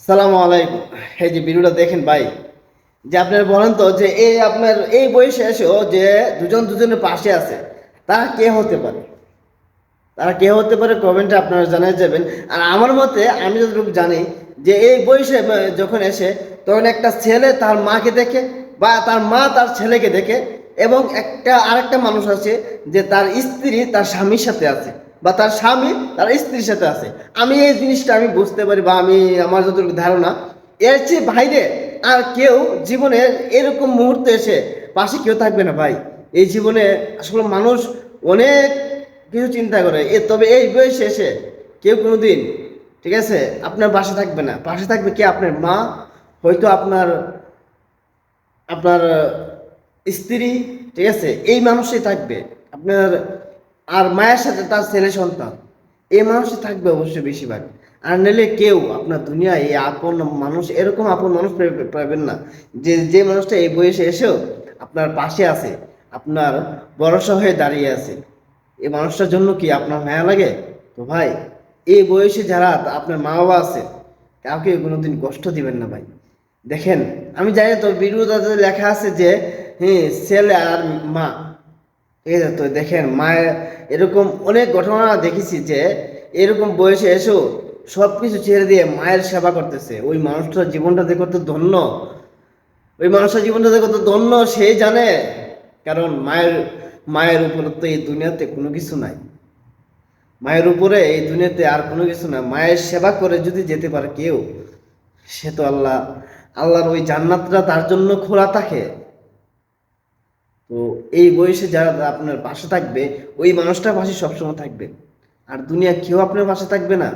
আসসালামু আলাইকুম। এই যে ভিডিওটা দেখেন ভাই, যে আপনার বলেন তো যে এই আপনার এই বয়সে এসেও যে দুজন দুজনের পাশে আছে, তারা কে হতে পারে? তারা কে হতে পারে কমেন্টে আপনারা জানিয়ে যাবেন। আর আমার মতে, আমি যতটুকু জানি যে এই বয়সে যখন এসে তখন একটা ছেলে তার মাকে দেখে বা তার মা তার ছেলেকে দেখে এবং একটা আরেকটা মানুষ আছে যে তার স্ত্রী তার স্বামীর সাথে আছে। বা তার স্বামী, তার স্ত্রীর সাথে আছে। আমি এই জিনিসটা আমি বুঝতে পারি বা আমি আমার যতটুকু ধারণা। এর চেয়ে বাইরে আর কেউ জীবনের এরকম মুহূর্তে এসে পাশে কেউ থাকবে না ভাই। এই জীবনে আসলে মানুষ অনেক কিছু চিন্তা করে। এ তবে এই বয়সে এসে কেউ কোনোদিন, ঠিক আছে, আপনার পাশে থাকবে না। পাশে থাকবে কে? আপনার মা, হয়তো আপনার আপনার, স্ত্রী, ঠিক আছে, এই মানুষই থাকবে। আপনার আর মায়ের সাথে তার ছেলে সন্তান, এই মানুষই থাকবে অবশ্যই বেশিরভাগ। আর নিলে কেউ আপনার দুনিয়ায় এই আপন মানুষ, এরকম আপন মানুষ পাবেন না। যে যে মানুষটা এই বয়সে এসেও আপনার পাশে আছে, আপনার ভরসা হয়ে দাঁড়িয়ে আছে, এই মানুষটার জন্য কি আপনার মায়া লাগে? তো ভাই, এই বয়সে যারা আপনার মা বাবা আছে, কাউকে কোনোদিন কষ্ট দিবেন না ভাই। দেখেন, আমি জানি তো ভিডিওটাতে লেখা আছে যে হ্যাঁ ছেলে আর মা ঠিক আছে, তো দেখেন মায়ের এরকম অনেক ঘটনা দেখেছি যে এরকম বয়সে এসেও সব কিছু ছেড়ে দিয়ে মায়ের সেবা করতেছে। ওই মানুষটার জীবনটা দেখো তো ধন্য, ওই মানুষটার জীবনটা দেখো তো ধন্য সে জানে, কারণ মায়ের মায়ের উপরে তো এই দুনিয়াতে কোনো কিছু নাই। মায়ের উপরে এই দুনিয়াতে আর কোনো কিছু না মায়ের সেবা করে যদি যেতে পারে কেউ, সে তো আল্লাহ, আল্লাহর ওই জান্নাতটা তার জন্য খোলা থাকে। তো এই বয়সে যারা আপনার পাশে থাকবে, ওই মানুষটার পাশে সবসময় থাকবে। আর দুনিয়া কেউ আপনার পাশে থাকবে না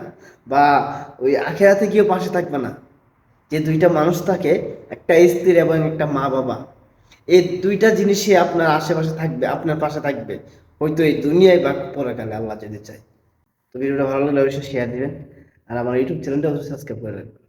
বা ওই আখেরাতে কেউ পাশে থাকবে না। যে দুইটা মানুষ থাকে, একটা স্ত্রী এবং একটা মা বাবা, এই দুইটা জিনিসই আপনার আশেপাশে থাকবে, আপনার পাশে থাকবে। হয়তো এই দুনিয়ায় বা পরকালে আল্লাহ যদি চায়। তো ভিডিওটা ভালো লাগলে অবশ্যই শেয়ার দিবেন। আর আমার ইউটিউব চ্যানেলটা অবশ্যই সাবস্ক্রাইব করে রাখবেন।